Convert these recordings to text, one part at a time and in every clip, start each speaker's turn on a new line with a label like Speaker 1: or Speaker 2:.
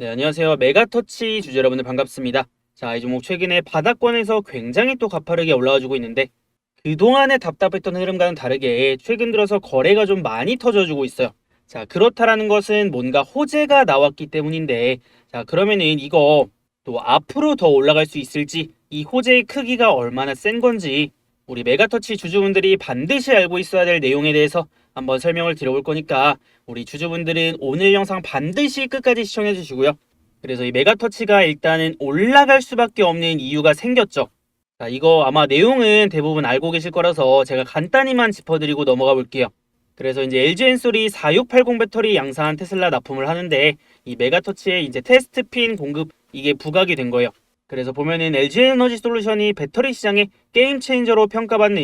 Speaker 1: 네, 안녕하세요. 메가터치 주주 여러분들 반갑습니다. 자, 이 종목 최근에 바닥권에서 굉장히 또 가파르게 올라와주고 있는데 그동안에 답답했던 흐름과는 다르게 최근 들어서 거래가 좀 많이 터져주고 있어요. 자, 그렇다라는 것은 뭔가 호재가 나왔기 때문인데 자, 그러면은 이거 또 앞으로 더 올라갈 수 있을지 이 호재의 크기가 얼마나 센 건지 우리 메가터치 주주분들이 반드시 알고 있어야 될 내용에 대해서 한번 설명을 드려볼 거니까 우리 주주분들은 오늘 영상 반드시 끝까지 시청해 주시고요. 그래서 이 메가터치가 일단은 올라갈 수밖에 없는 이유가 생겼죠. 자, 이거 아마 내용은 대부분 알고 계실 거라서 제가 간단히만 짚어드리고 넘어가 볼게요. 그래서 이제 LG 엔솔이 4680 배터리 양산한 테슬라 납품을 하는데 이 메가터치에 이제 테스트 핀 공급 이게 부각이 된 거예요. 그래서 보면은 LG 에너지 솔루션이 배터리 시장의 게임 체인저로 평가받는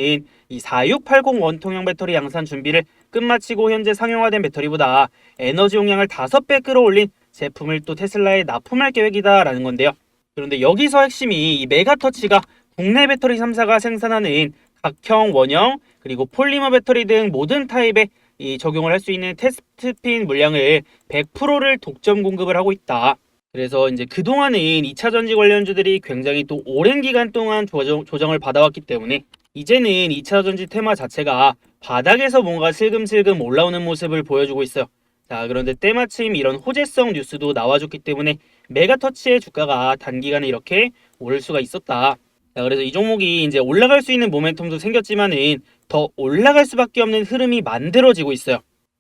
Speaker 1: 이 4680 원통형 배터리 양산 준비를 끝마치고 현재 상용화된 배터리보다 에너지 용량을 5배 끌어올린 제품을 또 테슬라에 납품할 계획이다라는 건데요. 그런데 여기서 핵심이 이 메가터치가 국내 배터리 3사가 생산하는 각형, 원형, 그리고 폴리머 배터리 등 모든 타입에 이 적용을 할 수 있는 테스트핀 물량을 100%를 독점 공급을 하고 있다. 그래서 이제 그동안은 2차 전지 관련주들이 굉장히 또 오랜 기간 동안 조정, 조정을 받아왔기 때문에 이제는 2차 전지 테마 자체가 바닥에서 뭔가 슬금슬금 올라오는 모습을 보여주고 있어요. 자, 그런데 때마침 이런 호재성 뉴스도 나와줬기 때문에 메가터치의 주가가 단기간에 이렇게 오를 수가 있었다. 자, 그래서 이 종목이 이제 올라갈 수 있는 모멘텀도 생겼지만은 더 올라갈 수밖에 없는 흐름이 만들어지고 있어요.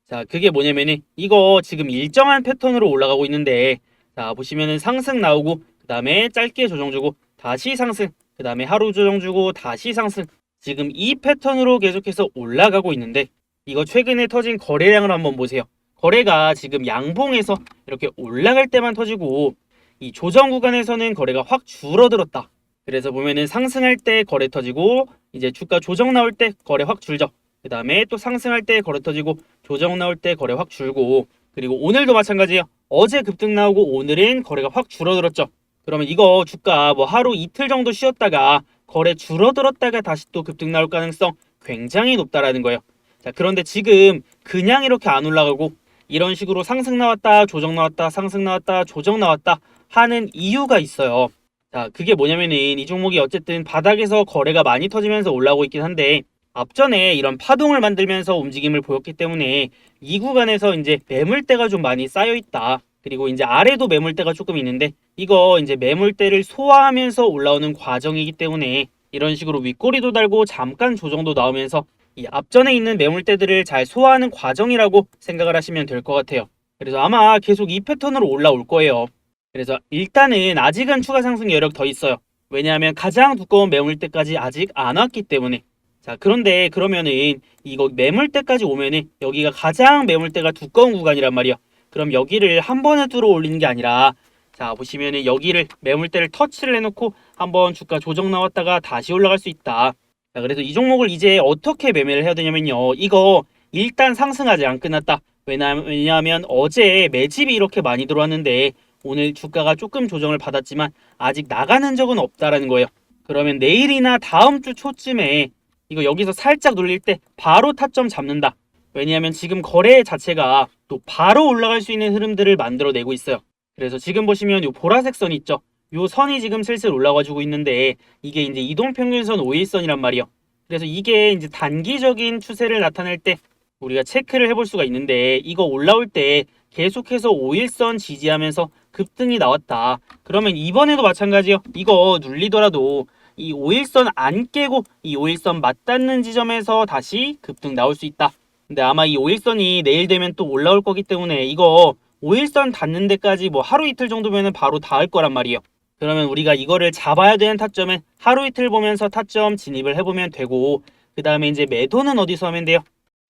Speaker 1: 자, 그게 뭐냐면은 이거 지금 일정한 패턴으로 올라가고 있는데 자, 보시면은 상승 나오고 그 다음에 짧게 조정 주고 다시 상승, 그 다음에 하루 조정 주고 다시 상승. 지금 이 패턴으로 계속해서 올라가고 있는데 이거 최근에 터진 거래량을 한번 보세요. 거래가 지금 양봉에서 이렇게 올라갈 때만 터지고 이 조정 구간에서는 거래가 확 줄어들었다. 그래서 보면은 상승할 때 거래 터지고 이제 주가 조정 나올 때 거래 확 줄죠. 그 다음에 또 상승할 때 거래 터지고 조정 나올 때 거래 확 줄고 그리고 오늘도 마찬가지예요. 어제 급등 나오고 오늘은 거래가 확 줄어들었죠. 그러면 이거 주가 뭐 하루 이틀 정도 쉬었다가 거래 줄어들었다가 다시 또 급등 나올 가능성 굉장히 높다라는 거예요. 자, 그런데 지금 그냥 이렇게 안 올라가고 이런 식으로 상승 나왔다, 조정 나왔다, 상승 나왔다, 조정 나왔다 하는 이유가 있어요. 자, 그게 뭐냐면은 이 종목이 어쨌든 바닥에서 거래가 많이 터지면서 올라오고 있긴 한데 앞전에 이런 파동을 만들면서 움직임을 보였기 때문에 이 구간에서 이제 매물대가 좀 많이 쌓여 있다. 그리고 이제 아래도 매물대가 조금 있는데 이거 이제 매물대를 소화하면서 올라오는 과정이기 때문에 이런 식으로 윗꼬리도 달고 잠깐 조정도 나오면서 이 앞전에 있는 매물대들을 잘 소화하는 과정이라고 생각을 하시면 될 것 같아요. 그래서 아마 계속 이 패턴으로 올라올 거예요. 그래서 일단은 아직은 추가 상승 여력 더 있어요. 왜냐하면 가장 두꺼운 매물대까지 아직 안 왔기 때문에. 자, 그런데 그러면은 이거 매물대까지 오면은 여기가 가장 매물대가 두꺼운 구간이란 말이야. 그럼 여기를 한 번에 뚫어 올리는 게 아니라 자, 보시면은 여기를 매물대를 터치를 해놓고 한번 주가 조정 나왔다가 다시 올라갈 수 있다. 자, 그래서 이 종목을 이제 어떻게 매매를 해야 되냐면요. 이거 일단 상승하지 안 끝났다. 왜냐하면 어제 매집이 이렇게 많이 들어왔는데 오늘 주가가 조금 조정을 받았지만 아직 나가는 적은 없다라는 거예요. 그러면 내일이나 다음 주 초쯤에 이거 여기서 살짝 눌릴 때 바로 타점 잡는다. 왜냐하면 지금 거래 자체가 또 바로 올라갈 수 있는 흐름들을 만들어내고 있어요. 그래서 지금 보시면 이 보라색 선 있죠. 요 선이 지금 슬슬 올라가지고 있는데 이게 이제 이동평균선 5일선이란 말이요. 그래서 이게 이제 단기적인 추세를 나타낼 때 우리가 체크를 해볼 수가 있는데 이거 올라올 때 계속해서 5일선 지지하면서 급등이 나왔다. 그러면 이번에도 마찬가지요. 이거 눌리더라도 이 5일선 안 깨고 이 5일선 맞닿는 지점에서 다시 급등 나올 수 있다. 근데 아마 이 5일선이 내일 되면 또 올라올 거기 때문에 이거 5일선 닿는 데까지 뭐 하루 이틀 정도면은 바로 닿을 거란 말이에요. 그러면 우리가 이거를 잡아야 되는 타점은 하루 이틀 보면서 타점 진입을 해보면 되고 그 다음에 이제 매도는 어디서 하면 돼요?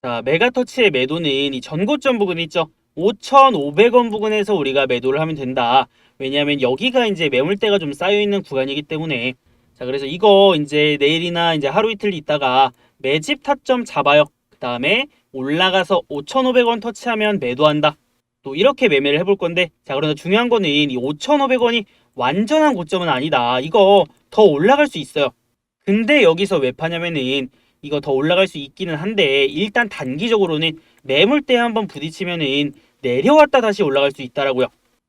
Speaker 1: 자 메가터치의 매도는 이 전고점 부근 있죠. 5,500원 부근에서 우리가 매도를 하면 된다. 왜냐하면 여기가 이제 매물대가 좀 쌓여 있는 구간이기 때문에 자 그래서 이거 이제 내일이나 이제 하루 이틀 있다가 매집 타점 잡아요. 그 다음에 올라가서 5,500원 터치하면 매도한다. 또 이렇게 매매를 해볼 건데 자 그런데 중요한 거는 이 5,500원이 완전한 고점은 아니다. 이거 더 올라갈 수 있어요. 근데 여기서 왜 파냐면은 이거 더 올라갈 수 있기는 한데 일단 단기적으로는 매물대에 한번 부딪히면은 내려왔다 다시 올라갈 수 있다라고요.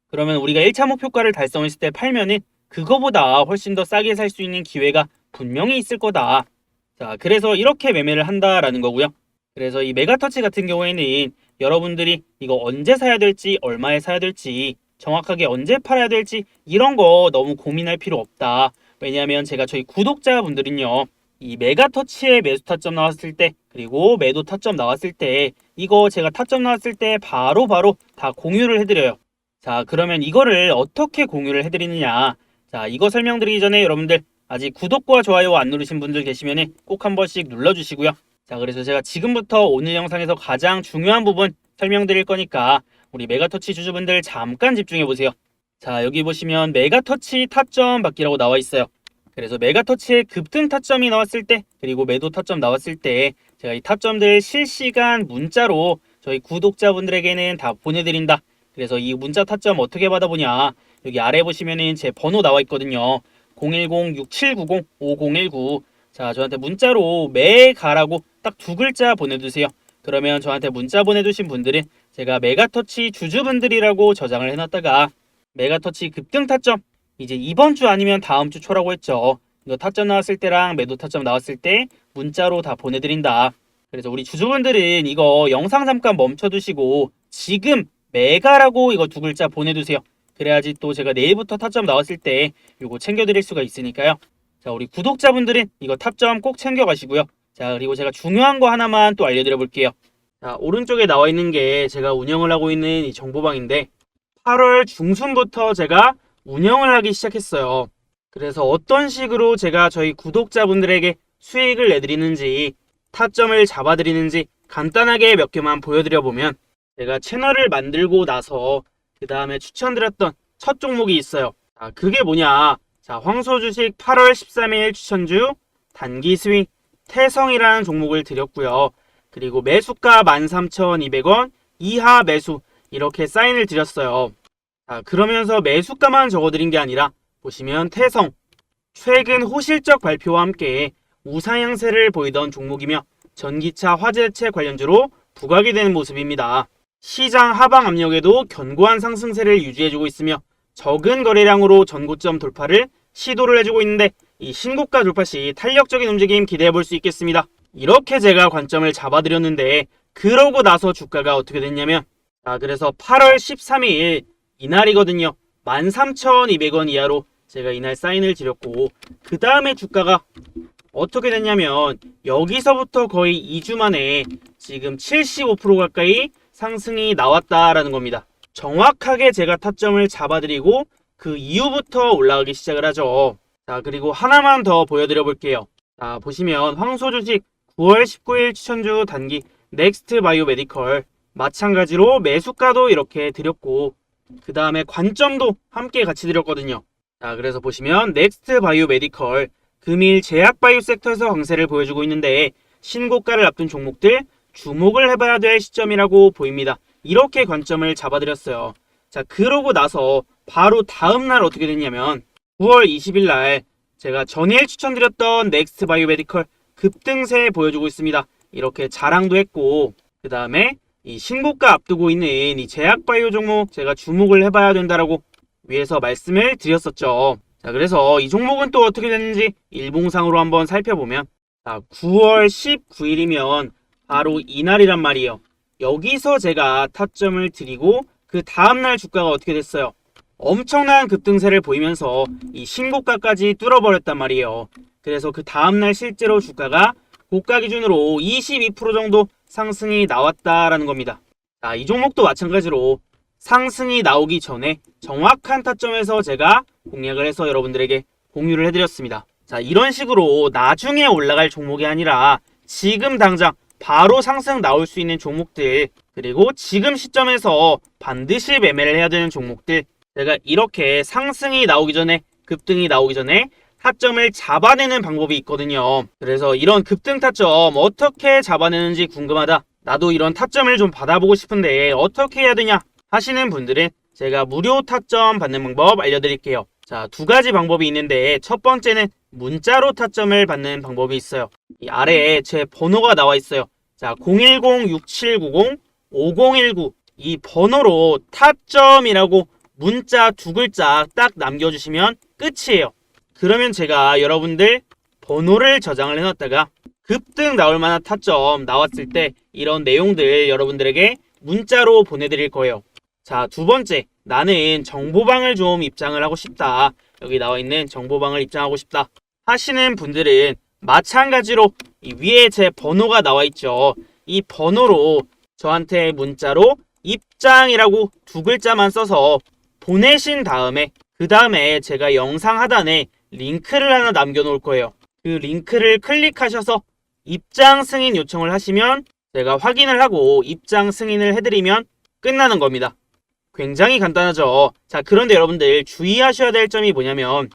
Speaker 1: 그러면 우리가 1차 목표가를 달성했을 때 팔면은 그거보다 훨씬 더 싸게 살 수 있는 기회가 분명히 있을 거다. 자, 그래서 이렇게 매매를 한다라는 거고요. 그래서 이 메가터치 같은 경우에는 여러분들이 이거 언제 사야 될지, 얼마에 사야 될지, 정확하게 언제 팔아야 될지 이런 거 너무 고민할 필요 없다. 왜냐하면 제가 저희 구독자분들은요. 이 메가터치의 매수 타점 나왔을 때 그리고 매도 타점 나왔을 때 이거 제가 타점 나왔을 때 바로바로 다 공유를 해드려요. 자 그러면 이거를 어떻게 공유를 해드리느냐 자 이거 설명드리기 전에 여러분들 아직 구독과 좋아요 안 누르신 분들 계시면 꼭 한 번씩 눌러주시고요. 자 그래서 제가 지금부터 오늘 영상에서 가장 중요한 부분 설명드릴 거니까 우리 메가터치 주주분들 잠깐 집중해 보세요. 자 여기 보시면 메가터치 타점 받기라고 나와 있어요. 그래서 메가터치의 급등 타점이 나왔을 때 그리고 매도 타점 나왔을 때 제가 이 타점들 실시간 문자로 저희 구독자분들에게는 다 보내드린다. 그래서 이 문자 타점 어떻게 받아보냐 여기 아래 보시면은 제 번호 나와 있거든요. 010-6790-5019 자 저한테 문자로 매가라고 딱 두 글자 보내주세요. 그러면 저한테 문자 보내주신 분들은 제가 메가터치 주주분들이라고 저장을 해놨다가 메가터치 급등 타점 이제 이번 주 아니면 다음 주 초라고 했죠. 이거 타점 나왔을 때랑 매도 타점 나왔을 때 문자로 다 보내드린다. 그래서 우리 주주분들은 이거 영상 잠깐 멈춰두시고 지금 메가라고 이거 두 글자 보내두세요. 그래야지 또 제가 내일부터 타점 나왔을 때 이거 챙겨드릴 수가 있으니까요. 자 우리 구독자분들은 이거 타점 꼭 챙겨가시고요. 자 그리고 제가 중요한 거 하나만 또 알려드려 볼게요. 자 오른쪽에 나와 있는 게 제가 운영을 하고 있는 이 정보방인데 8월 중순부터 제가 운영을 하기 시작했어요. 그래서 어떤 식으로 제가 저희 구독자분들에게 수익을 내드리는지 타점을 잡아드리는지 간단하게 몇 개만 보여드려 보면 제가 채널을 만들고 나서 그 다음에 추천드렸던 첫 종목이 있어요. 자, 그게 뭐냐? 자, 황소 주식 8월 13일 추천주 단기 스윙 태성이라는 종목을 드렸고요. 그리고 매수가 13,200원 이하 매수 이렇게 사인을 드렸어요. 자, 그러면서 매수가만 적어드린 게 아니라 보시면 태성 최근 호실적 발표와 함께 우상향세를 보이던 종목이며 전기차 화재체 관련주로 부각이 되는 모습입니다. 시장 하방 압력에도 견고한 상승세를 유지해주고 있으며 적은 거래량으로 전고점 돌파를 시도를 해주고 있는데 이 신고가 돌파 시 탄력적인 움직임 기대해 볼 수 있겠습니다. 이렇게 제가 관점을 잡아드렸는데 그러고 나서 주가가 어떻게 됐냐면 자 그래서 8월 13일 이날이거든요. 13,200원 이하로 제가 이날 사인을 드렸고 그 다음에 주가가 어떻게 됐냐면 여기서부터 거의 2주 만에 지금 75% 가까이 상승이 나왔다라는 겁니다. 정확하게 제가 타점을 잡아드리고 그 이후부터 올라가기 시작을 하죠. 자 그리고 하나만 더 보여드려 볼게요. 자 보시면 황소 주식 9월 19일 추천주 단기 넥스트 바이오 메디컬 마찬가지로 매수가도 이렇게 드렸고 그 다음에 관점도 함께 같이 드렸거든요. 자 그래서 보시면 넥스트 바이오 메디컬 금일 제약 바이오 섹터에서 강세를 보여주고 있는데 신고가를 앞둔 종목들 주목을 해봐야 될 시점이라고 보입니다. 이렇게 관점을 잡아드렸어요. 자 그러고 나서 바로 다음날 어떻게 됐냐면 9월 20일 날 제가 전일 추천드렸던 넥스트 바이오 메디컬 급등세 보여주고 있습니다. 이렇게 자랑도 했고 그 다음에 이 신고가 앞두고 있는 이 제약 바이오 종목 제가 주목을 해봐야 된다라고 위에서 말씀을 드렸었죠. 자 그래서 이 종목은 또 어떻게 됐는지 일봉상으로 한번 살펴보면 자 9월 19일이면 바로 이날이란 말이에요. 여기서 제가 타점을 드리고 그 다음날 주가가 어떻게 됐어요? 엄청난 급등세를 보이면서 이 신고가까지 뚫어버렸단 말이에요. 그래서 그 다음날 실제로 주가가 고가 기준으로 22% 정도 상승이 나왔다라는 겁니다. 자, 이 종목도 마찬가지로 상승이 나오기 전에 정확한 타점에서 제가 공략을 해서 여러분들에게 공유를 해드렸습니다. 자, 이런 식으로 나중에 올라갈 종목이 아니라 지금 당장 바로 상승 나올 수 있는 종목들 그리고 지금 시점에서 반드시 매매를 해야 되는 종목들 제가 이렇게 상승이 나오기 전에 급등이 나오기 전에 타점을 잡아내는 방법이 있거든요. 그래서 이런 급등 타점 어떻게 잡아내는지 궁금하다. 나도 이런 타점을 좀 받아보고 싶은데 어떻게 해야 되냐 하시는 분들은 제가 무료 타점 받는 방법 알려드릴게요. 자, 두 가지 방법이 있는데 첫 번째는 문자로 타점을 받는 방법이 있어요. 이 아래에 제 번호가 나와 있어요. 자, 010-6790-5019 이 번호로 타점이라고 문자 두 글자 딱 남겨주시면 끝이에요. 그러면 제가 여러분들 번호를 저장을 해놨다가 급등 나올 만한 타점 나왔을 때 이런 내용들 여러분들에게 문자로 보내드릴 거예요. 자, 두 번째. 나는 정보방을 좀 입장을 하고 싶다. 여기 나와 있는 정보방을 입장하고 싶다. 하시는 분들은 마찬가지로 이 위에 제 번호가 나와 있죠. 이 번호로 저한테 문자로 입장이라고 두 글자만 써서 보내신 다음에 그 다음에 제가 영상 하단에 링크를 하나 남겨놓을 거예요. 그 링크를 클릭하셔서 입장 승인 요청을 하시면 제가 확인을 하고 입장 승인을 해드리면 끝나는 겁니다. 굉장히 간단하죠. 자, 그런데 여러분들 주의하셔야 될 점이 뭐냐면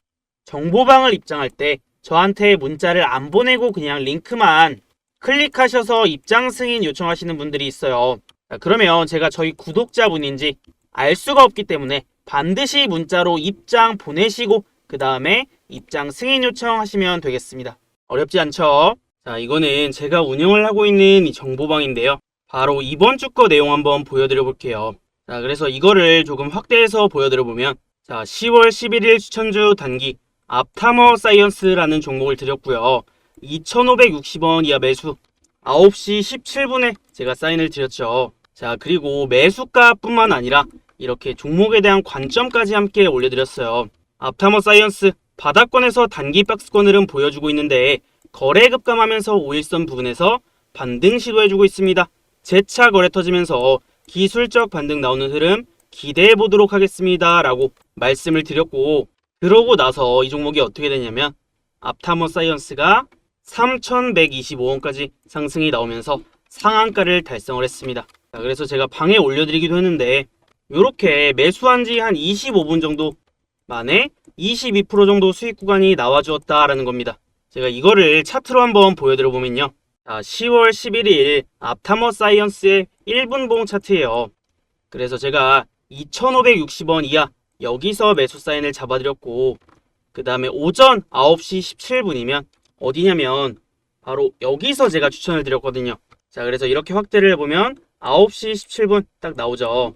Speaker 1: 정보방을 입장할 때 저한테 문자를 안 보내고 그냥 링크만 클릭하셔서 입장 승인 요청하시는 분들이 있어요. 자, 그러면 제가 저희 구독자분인지 알 수가 없기 때문에 반드시 문자로 입장 보내시고 그 다음에 입장 승인 요청하시면 되겠습니다. 어렵지 않죠? 자, 이거는 제가 운영을 하고 있는 이 정보방인데요. 바로 이번 주 거 내용 한번 보여드려 볼게요. 자, 그래서 이거를 조금 확대해서 보여드려 보면 자, 10월 11일 추천주 단기 앞타머 사이언스라는 종목을 드렸고요. 2,560원 이하 매수 9시 17분에 제가 사인을 드렸죠. 자, 그리고 매수가뿐만 아니라 이렇게 종목에 대한 관점까지 함께 올려드렸어요. 앞타머 사이언스 바닥권에서 단기 박스권 흐름 보여주고 있는데 거래 급감하면서 5일선 부근에서 반등 시도해주고 있습니다. 재차 거래 터지면서 기술적 반등 나오는 흐름 기대해 보도록 하겠습니다. 라고 말씀을 드렸고 그러고 나서 이 종목이 어떻게 되냐면 앞타머 사이언스가 3,125원까지 상승이 나오면서 상한가를 달성을 했습니다. 자, 그래서 제가 방에 올려드리기도 했는데 이렇게 매수한 지 한 25분 정도 만에 22% 정도 수익 구간이 나와주었다라는 겁니다. 제가 이거를 차트로 한번 보여드려 보면요. 자, 10월 11일 앞타머 사이언스의 1분 봉 차트예요. 그래서 제가 2,560원 이하 여기서 매수 사인을 잡아드렸고 그 다음에 오전 9시 17분이면 어디냐면 바로 여기서 제가 추천을 드렸거든요. 자, 그래서 이렇게 확대를 해보면 9시 17분 딱 나오죠.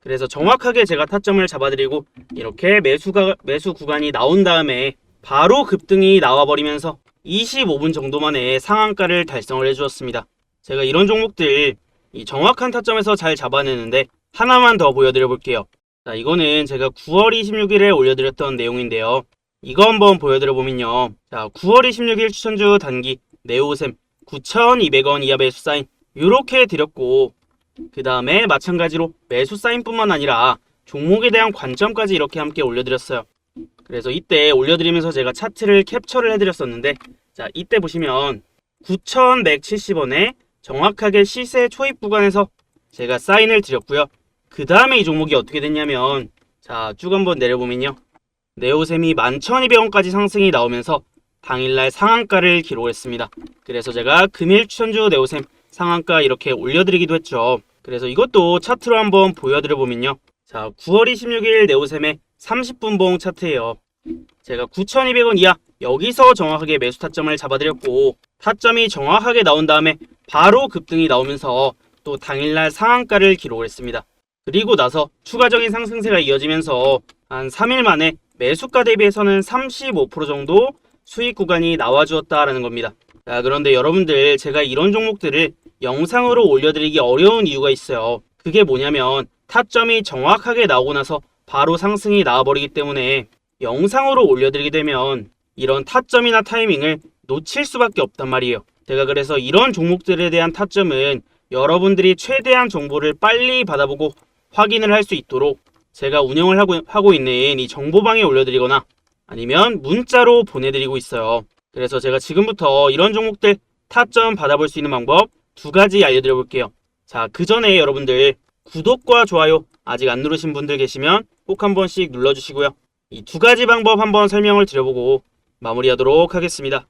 Speaker 1: 그래서 정확하게 제가 타점을 잡아드리고 이렇게 매수가 매수 구간이 나온 다음에 바로 급등이 나와버리면서 25분 정도 만에 상한가를 달성을 해주었습니다. 제가 이런 종목들 이 정확한 타점에서 잘 잡아내는데 하나만 더 보여드려 볼게요. 자, 이거는 제가 9월 26일에 올려드렸던 내용인데요. 이거 한번 보여드려 보면요. 자, 9월 26일 추천주 단기 네오셈 9,200원 이하 매수 사인 이렇게 드렸고 그 다음에 마찬가지로 매수 사인뿐만 아니라 종목에 대한 관점까지 이렇게 함께 올려드렸어요. 그래서 이때 올려드리면서 제가 차트를 캡처를 해드렸었는데 자 이때 보시면 9,170원에 정확하게 시세 초입 구간에서 제가 사인을 드렸고요. 그 다음에 이 종목이 어떻게 됐냐면 자 쭉 한번 내려보면요. 네오셈이 11,200원까지 상승이 나오면서 당일날 상한가를 기록했습니다. 그래서 제가 금일 추천주 네오셈 상한가 이렇게 올려드리기도 했죠. 그래서 이것도 차트로 한번 보여드려 보면요. 자, 9월 26일 네오셈의 30분 봉 차트예요. 제가 9,200원 이하 여기서 정확하게 매수 타점을 잡아드렸고 타점이 정확하게 나온 다음에 바로 급등이 나오면서 또 당일날 상한가를 기록했습니다. 그리고 나서 추가적인 상승세가 이어지면서 한 3일 만에 매수가 대비해서는 35% 정도 수익 구간이 나와주었다라는 겁니다. 자, 그런데 여러분들 제가 이런 종목들을 영상으로 올려드리기 어려운 이유가 있어요. 그게 뭐냐면 타점이 정확하게 나오고 나서 바로 상승이 나와버리기 때문에 영상으로 올려드리게 되면 이런 타점이나 타이밍을 놓칠 수밖에 없단 말이에요. 제가 그래서 이런 종목들에 대한 타점은 여러분들이 최대한 정보를 빨리 받아보고 확인을 할 수 있도록 제가 운영을 하고, 하고 있는 이 정보방에 올려드리거나 아니면 문자로 보내드리고 있어요. 그래서 제가 지금부터 이런 종목들 타점 받아볼 수 있는 방법 두 가지 알려드려 볼게요. 자, 그 전에 여러분들 구독과 좋아요 아직 안 누르신 분들 계시면 꼭 한 번씩 눌러주시고요. 이 두 가지 방법 한번 설명을 드려보고 마무리하도록 하겠습니다.